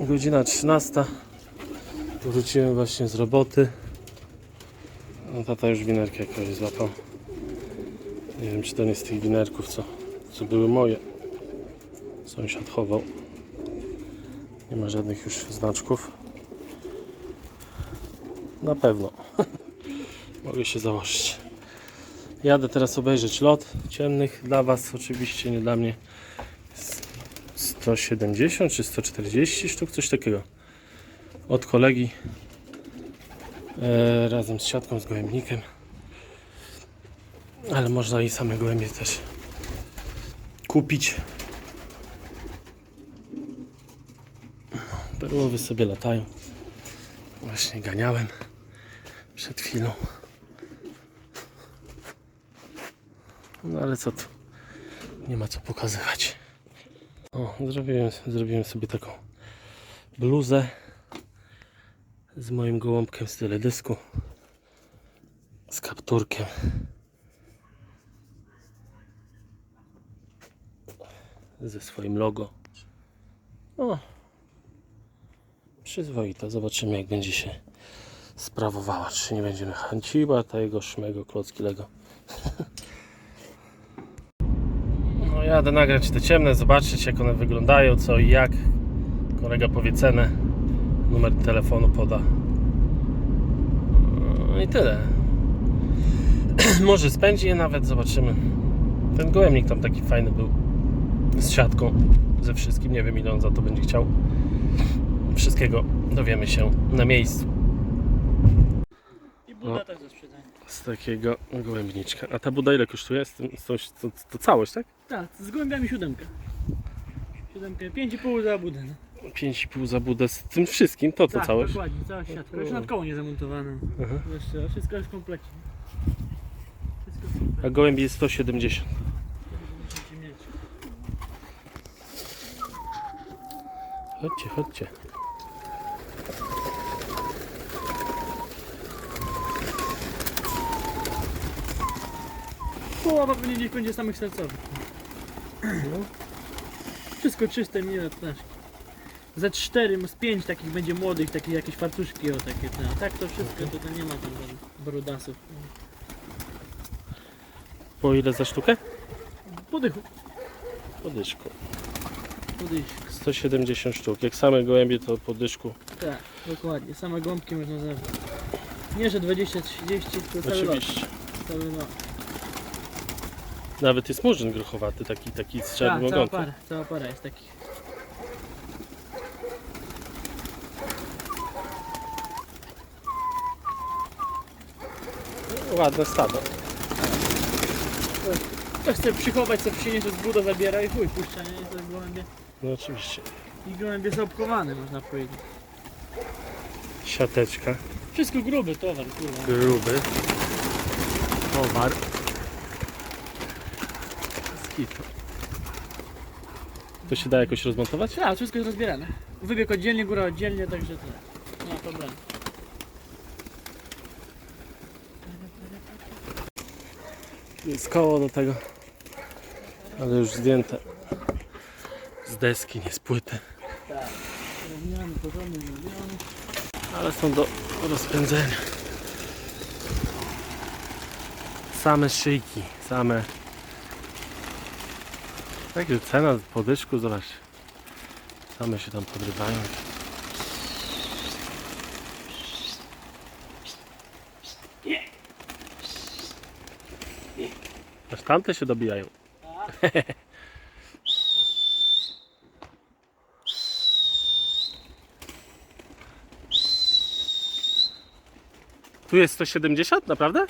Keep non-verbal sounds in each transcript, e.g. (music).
Godzina 13. Wróciłem właśnie z roboty. No tata już winerkę jakąś złapał. Nie wiem czy to nie z tych winerków, co, co były moje. Sąsiad chował. Nie ma żadnych już znaczków. Na pewno. (laughs) Mogę się założyć. Jadę teraz obejrzeć lot ciemnych. Dla Was oczywiście, nie dla mnie. 170 czy 140 sztuk, coś takiego. Od kolegi. E, razem z siatką, z gołębnikiem. Ale można i same gołębie też kupić. Perłowy sobie latają. Właśnie ganiałem przed chwilą. No ale co tu? Nie ma co pokazywać. O, zrobiłem, zrobiłem sobie taką bluzę z moim gołąbkiem z teledysku. Z kapturkiem. Ze swoim logo. O, przyzwoita. Zobaczymy jak będzie się sprawowała. Czy nie będziemy chęciła tego szmego klocki Lego. (laughs) No jadę nagrać te ciemne, zobaczyć jak one wyglądają, co i jak. Kolega powie cenę, numer telefonu poda. No i tyle. (clears throat) Może spędzi je nawet, zobaczymy. Ten gołębnik tam taki fajny był. Z siatką, ze wszystkim. Nie wiem ile on za to będzie chciał. Wszystkiego dowiemy się na miejscu. I Buda No. Z takiego gołębniczka. A ta buda ile kosztuje? Z tym, z tą, to, to całość, tak? Tak, z gołębiami siódemkę. Siódemkę, pięć i pół za budę. No. 5,5 za budę z tym wszystkim, to co tak, całość? dokładnie, cała siatka. Jeszcze nad koło nie zamontowane. Aha. Jeszcze, wszystko jest w komplecie. Wszystko w A komplecie. gołębi jest 170. Będziecie mieć. Chodźcie, chodźcie. Połowa pewnie gdzieś będzie samych sercowych. No. Wszystko czyste, na ptaszki. Za cztery, z pięć takich będzie młodych, takie jakieś fartuszki o takie. te. A tak to wszystko, to, to nie ma tam brudasów. Po ile za sztukę? Podychu, Po dyszku. podychu. 170 sztuk. Jak same gołębie to po dyszku. Tak, dokładnie. Same gąbki można zabrać. Nie, że 20-30, tylko cały lot. Oczywiście. Cały lot. Nawet jest murzyn grochowaty, taki, taki z Tak, czarnym cała ogonkiem. para, cała para jest taki. Ładne stado. Ktoś chce przychować, co przyniesie z buda, zabiera i chuj, puszcza, nie? To jest gołębie. No oczywiście. I gołębie są obkowane, można powiedzieć. Siateczka. Wszystko gruby towar, kurwa. Gruby. Towar. Skitu. To się da jakoś rozmontować? Tak, wszystko jest rozbierane. Wybieg oddzielnie, góra oddzielnie, także to nie ma problemu. Jest koło do tego. Ale już zdjęte. Z deski, nie z płyty. Ale są do rozpędzenia. Same szyjki, same. Takie cena po dyszku, zobacz. Same się tam podrywają. Aż tamte się dobijają. Tu jest 170, naprawdę?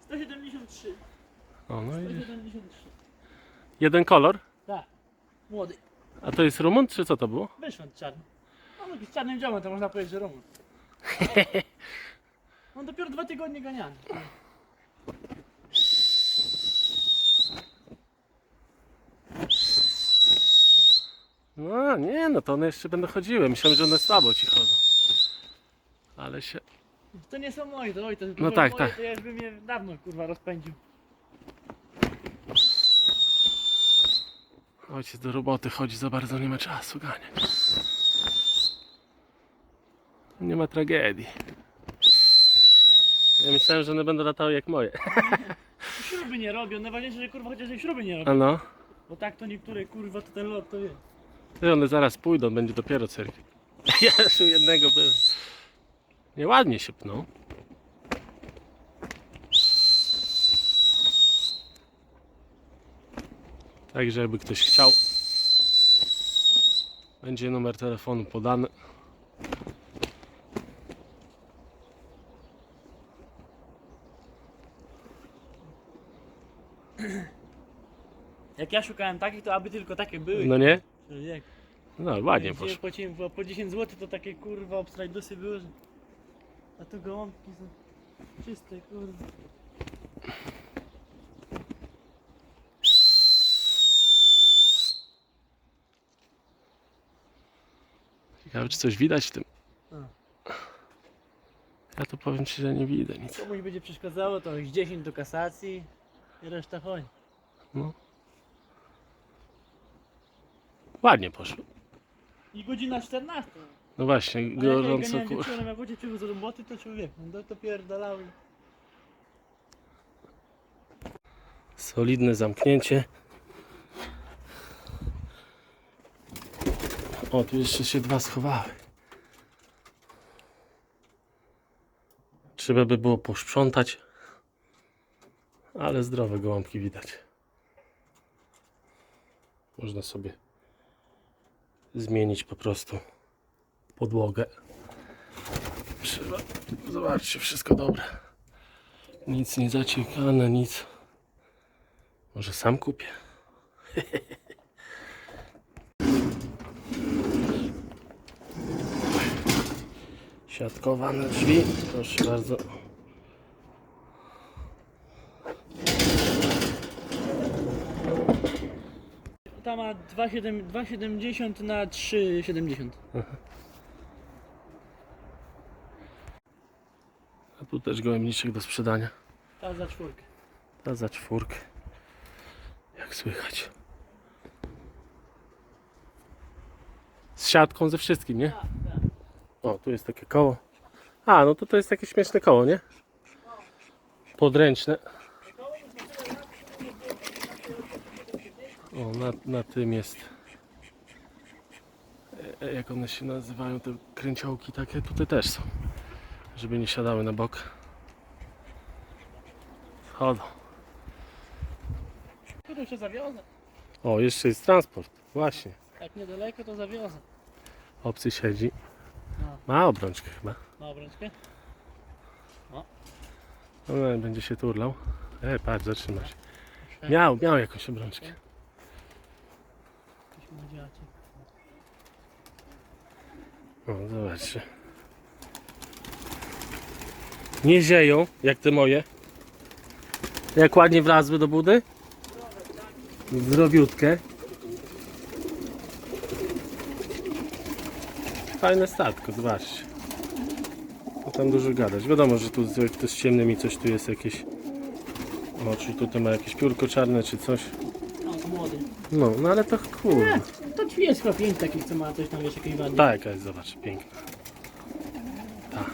173. O, no i 173. jeden kolor. Tak. Młody. A to jest rumun, czy co to było? Wyszłam czarny. No jakiś czarnym dziomem, to można powiedzieć, że Roman. (laughs) On dopiero dwa tygodnie ganiany. No nie, no to one jeszcze będą chodziły. Myślałem, że one słabo ci chodzą. Ale się... To nie są moje, to oj, to No tak, moje, tak. To ja już bym je dawno kurwa rozpędził. Ojciec do roboty chodzi, za bardzo nie ma czasu ganiać. Nie ma tragedii. Ja myślałem, że one będą latały jak moje. (laughs) Śruby nie robią, najważniejsze, że kurwa chociaż śruby nie robią. A no, Bo tak to niektóre kurwa to ten lot to wie. Ty, one zaraz pójdą, będzie dopiero cyrk. (laughs) Ja już u jednego byłem. Nieładnie się pną. Także jakby ktoś chciał, będzie numer telefonu podany. Jak ja szukałem takich, to aby tylko takie były. No nie? Jak? No ładnie poszło. płaciłem po, po 10 zł, to takie kurwa obstrajdusy były, że... A tu gołąbki są czyste, kurwa. Ciekawe czy coś widać w tym. Ja to powiem Ci, że nie widzę nic. Komuś będzie przeszkadzało, to już 10 do kasacji i reszta chodzi. No. Ładnie poszło. I godzina 14. No właśnie, A jak ja gorąco ganiałem kur... wieczorem, jak przyszedł z roboty, to człowiek, no to pierdalał. i- Solidne zamknięcie. O, tu jeszcze się dwa schowały. Trzeba by było posprzątać. Ale zdrowe gołąbki widać. Można sobie zmienić po prostu podłogę. Trzeba zobaczcie, wszystko dobre. Nic nie zaciekane, nic. Może sam kupię. (laughs) Siatkowane drzwi, proszę bardzo. Ta ma 2,7 2,70 na 3,70. A tu też gołębniczek do sprzedania. Ta za czwórkę. Ta za czwórkę. Jak słychać. Z siatką ze wszystkim, nie? Tak, tak. O, tu jest takie koło. A, no to to jest takie śmieszne koło, nie? Podręczne. O, na, na tym jest. E, Jak one się nazywają, te kręciołki takie tutaj też są. Żeby nie siadały na bok. Schodzą. Tu jeszcze zawiozę. O, jeszcze jest transport. Właśnie. Jak niedaleko, to zawiozę. Obcy siedzi. No. Ma obrączkę chyba. Na obrączkę? No, będzie się turlał. E, patrz, zatrzymał się. Miał, miał jakąś obrączkę. O, zobaczcie. Nie zieją, jak te moje. Jak ładnie wlazły do budy. Zdrowiutkie. Fajne statko, zobaczcie. No tam dużo gadać. Wiadomo, że tu z- jak to z ciemnymi coś tu jest jakieś... O, czy tutaj ma jakieś piórko czarne, czy coś. No, to młody. No, no ale to kurde. To drzwi jest chyba pięć takich, co ma coś tam, wiesz, jakieś wady. Ta jaka jest, zobacz, piękna. Ta.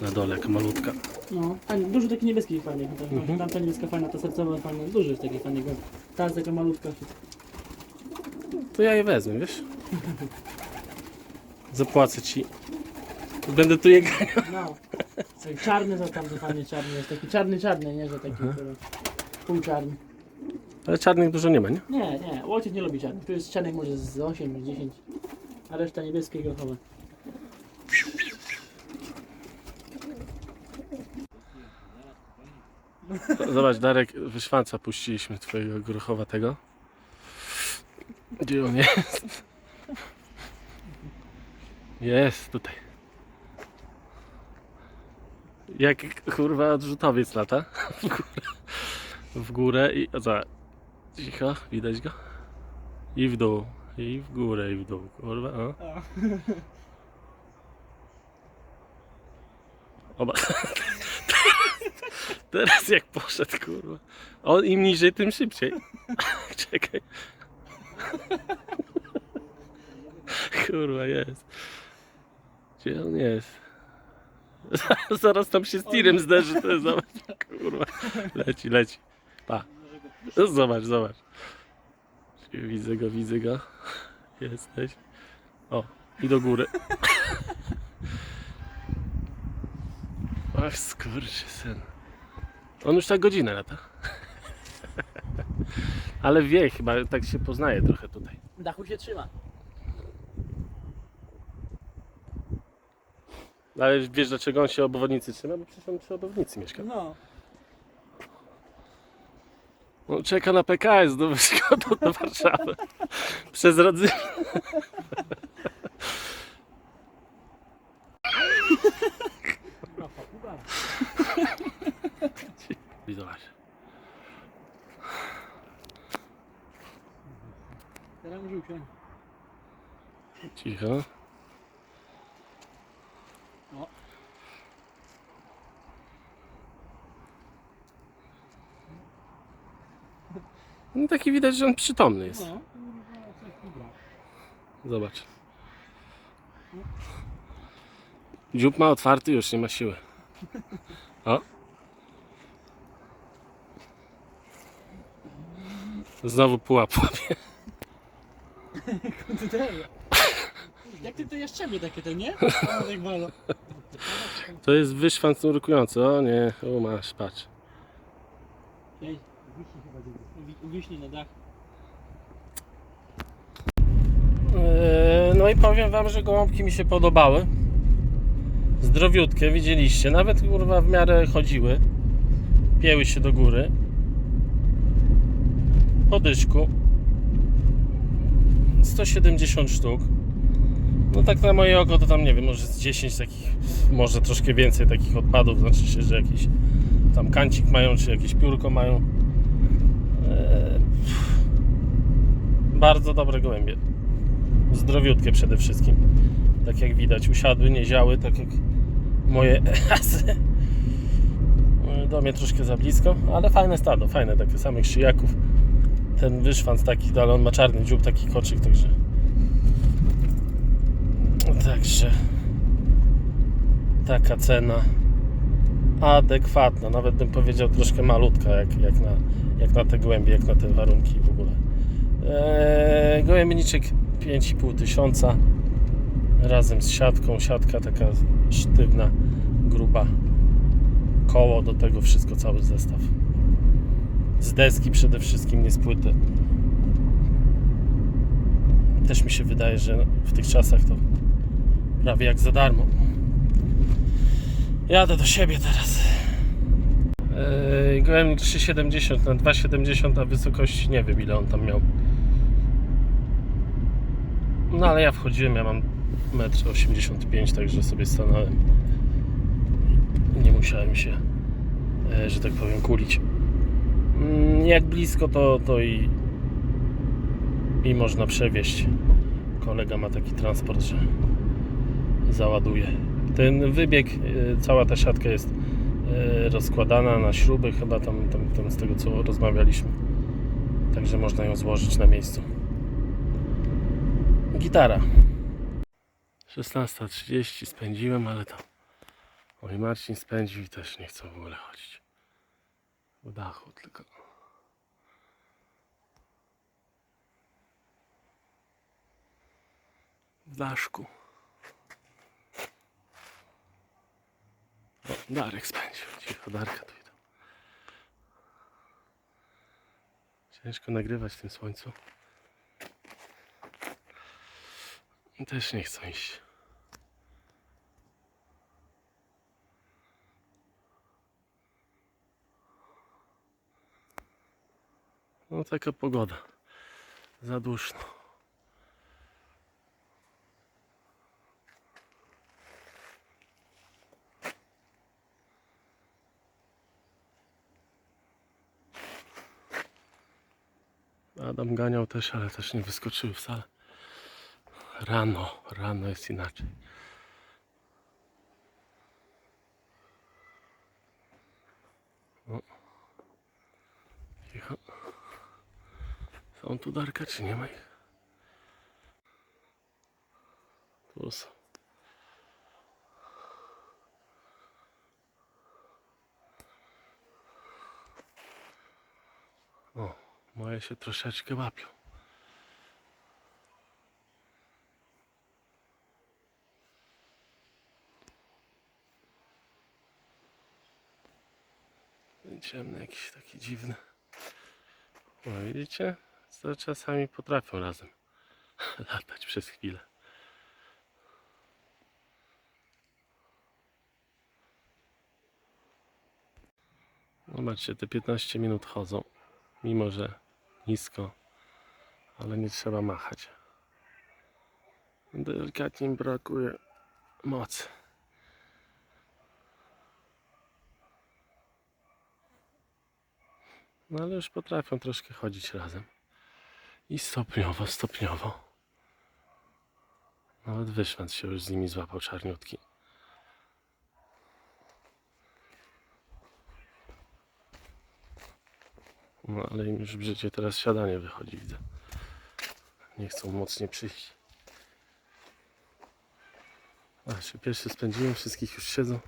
Na dole jaka malutka. No, fajny, dużo takich niebieskich fajnych. Tak, Mhm. Tamta niebieska fajna, ta sercowa fajna, dużo jest takich fajnych. Ta jest taka malutka. To ja je wezmę, wiesz? (laughs) Zapłacę ci. Będę tu je ganiał. No. Taki czarny to tam fajnie czarny jest, taki czarny czarny, nie, że taki który, pół czarny. Ale czarnych dużo nie ma, nie? Nie, nie, ojciec nie lubi czarnych. Tu jest czarnek może z 8, 10, a reszta niebieskie i grochowe. Zobacz, Darek, wyszwanca puściliśmy twojego grochowatego. Gdzie on jest? Jest tutaj. Jak kurwa odrzutowiec lata. (laughs) W górę, w górę i. Zobacz. Cicho, widać go. I w dół. I w górę, i w dół. Kurwa, o. (laughs) Oba. (laughs) Teraz jak poszedł, kurwa. On im niżej, tym szybciej. Czekaj. Kurwa, jest. Gdzie on jest? (laughs) Zaraz tam się z tirem zderzy, to jest zobacz. Kurwa. Leci, leci. Pa. Zobacz, zobacz. Widzę go, widzę go. Jesteś. O, i do góry. (laughs) Ach, skurczy syn. On już tak godzinę lata. (laughs) Ale wie, chyba tak się poznaje trochę tutaj. Dachu się trzyma. Ale wiesz dlaczego on się obwodnicy trzyma? Bo przecież on przy obwodnicy mieszka. No. No, czeka na PKS do Wyszkodu do Warszawy. (laughs) Przez Radzymin. I zobacz. Teraz może usiąść. Cicho. O. No taki widać, że on przytomny jest. No. Zobacz. Dziób ma otwarty, już nie ma siły. O. Znowu pułap łapie. (laughs) Jak ty to jaszczebie takie to, nie? To jest wyszwanc nurkujący. O nie, o masz, patrz. Ej, Uwiśnij chyba Uwiśnij na dach. Eee, No i powiem wam, że gołąbki mi się podobały. Zdrowiutkie, widzieliście. Nawet kurwa w miarę chodziły. Pieły się do góry. Po dyszku. 170 sztuk. No tak na moje oko to tam nie wiem, może z 10 takich, może troszkę więcej takich odpadów, znaczy się, że jakiś tam kancik mają, czy jakieś piórko mają. Eee, bardzo dobre gołębie zdrowiutkie przede wszystkim. Tak jak widać, usiadły, nie ziały, tak jak moje (laughs) asy. Do mnie troszkę za blisko, ale fajne stado, fajne, takie samych szyjaków. Ten wyszwanc taki, ale on ma czarny dziób, taki koczyk, także... Także... Taka cena adekwatna, nawet bym powiedział troszkę malutka, jak, jak, na, jak na te głębie, jak na te warunki w ogóle. Eee, gołębniczek 5,5 tysiąca razem z siatką. Siatka taka sztywna, gruba. Koło do tego wszystko, cały zestaw. Z deski przede wszystkim, nie z płyty. Też mi się wydaje, że w tych czasach to prawie jak za darmo. Jadę do siebie teraz. Eee, gołębnik 3,70 na 2,70 a wysokości nie wiem ile on tam miał. No ale ja wchodziłem, ja mam 1,85 m, także sobie stanąłem. Nie musiałem się, e, że tak powiem, kulić. Mm, Jak blisko to, to i, i można przewieźć. Kolega ma taki transport, że załaduje. Ten wybieg, e, cała ta siatka jest e, rozkładana na śruby, chyba tam, tam, tam z tego co rozmawialiśmy. Także można ją złożyć na miejscu. Gitara. 16.30 spędziłem, ale tam oj Marcin spędził i też nie chcą w ogóle chodzić. W dachu tylko. W daszku. Darek spędził. Cicho, Darka tu idą. Ciężko nagrywać w tym słońcu. Też nie chcą iść. No taka pogoda. Za duszno. Adam ganiał też, ale też nie wyskoczyły wcale. Rano, rano jest inaczej. No. Cicho. Są tu darka, czy nie ma ich? Tu są. Moje się troszeczkę łapią. Ciemny jakiś taki dziwny. No widzicie? To czasami potrafią razem (laughs) latać przez chwilę. Zobaczcie, te 15 minut chodzą, mimo że nisko, ale nie trzeba machać. Delikatnie brakuje mocy. No ale już potrafią troszkę chodzić razem. I stopniowo, stopniowo. Nawet wyszwęc się już z nimi złapał czarniutki. No ale im już w życie teraz siadanie wychodzi, widzę. Nie chcą mocniej przyjść. A się pierwszy spędziłem, wszystkich już siedzą.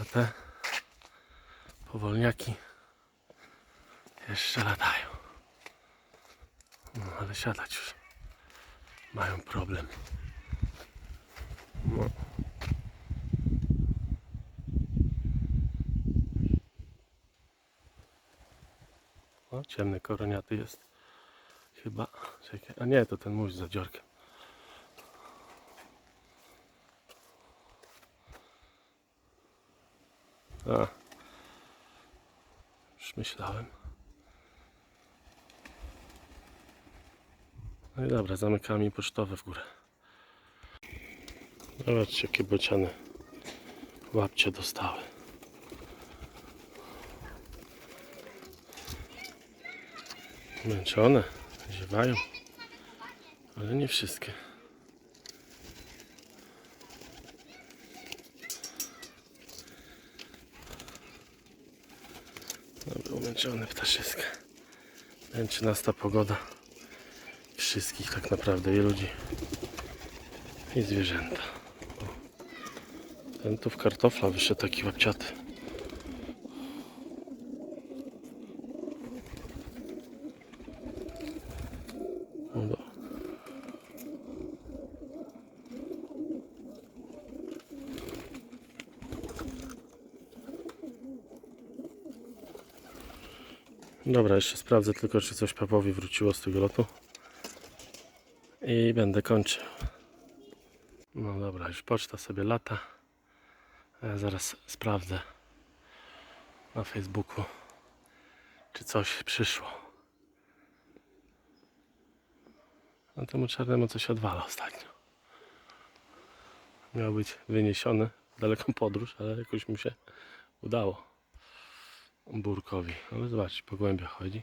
A te powolniaki jeszcze latają. No ale siadać już. Mają problem. No. O, ciemny koroniaty jest. Chyba. Czekaj. A nie, to ten mój z zadziorkiem. A. Już myślałem. No i dobra, zamykamy pocztowe w górę. Zobaczcie, jakie bociany łapcie dostały. Męczone, ziewają, ale nie wszystkie. Dobra, umęczone ptaszyska. Męczy nas ta pogoda wszystkich tak naprawdę i ludzi i zwierzęta. Ten tu w kartofla wyszedł taki łapciaty. Dobra, jeszcze sprawdzę tylko, czy coś Papowi wróciło z tego lotu. I będę kończył. No dobra, już poczta sobie lata. Ja zaraz sprawdzę na Facebooku, czy coś przyszło. No temu czarnemu coś odwala ostatnio. Miał być wyniesiony w daleką podróż, ale jakoś mu się udało. Burkowi. Ale zobaczcie, po głębiach chodzi.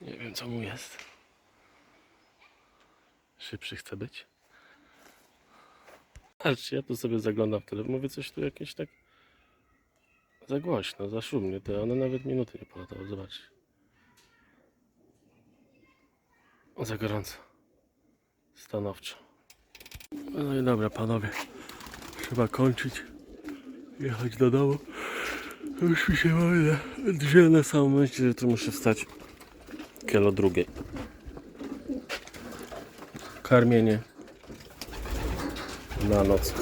Nie wiem co mu jest. Szybszy chce być. Patrzcie, ja tu sobie zaglądam w telefon. Mówię, coś tu jakieś tak za głośno, za szumnie. To one nawet minuty nie polatały. Zobaczcie. Za gorąco. Stanowczo. No i dobra, panowie. Trzeba kończyć. Jechać do domu. Już mi się mowę. Drzew na samą myśl, że tu muszę wstać. Kielo drugiej karmienie na noc.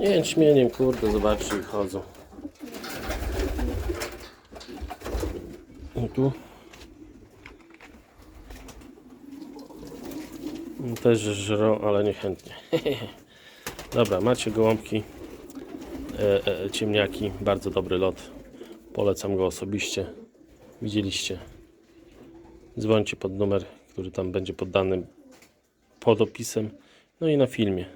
Jęczmieniem, kurde, zobaczcie, chodzą. I tu. Też żrą, ale niechętnie. (laughs) Dobra, macie gołąbki, ciemniaki, bardzo dobry lot. Polecam go osobiście. Widzieliście. Dzwońcie pod numer, który tam będzie poddany pod opisem, no i na filmie.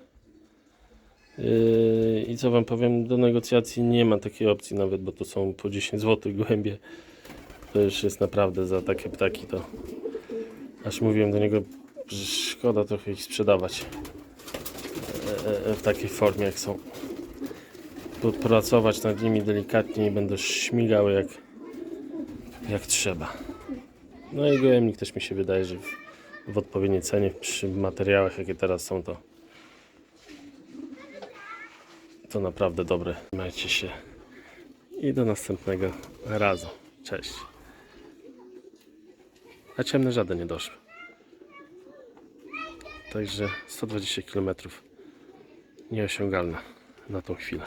Yy, I co Wam powiem, do negocjacji nie ma takiej opcji nawet, bo to są po 10 zł gołębie. To już jest naprawdę za takie ptaki, to aż mówiłem do niego, że szkoda trochę ich sprzedawać e, e, w takiej formie jak są. Pracować nad nimi delikatnie i będą śmigały jak, jak trzeba. No i gołębnik też mi się wydaje, że w w odpowiedniej cenie przy materiałach jakie teraz są to to naprawdę dobre. Trzymajcie się i do następnego razu. Cześć. A ciemne żaden nie doszły. Także 120 km nieosiągalne na tą chwilę.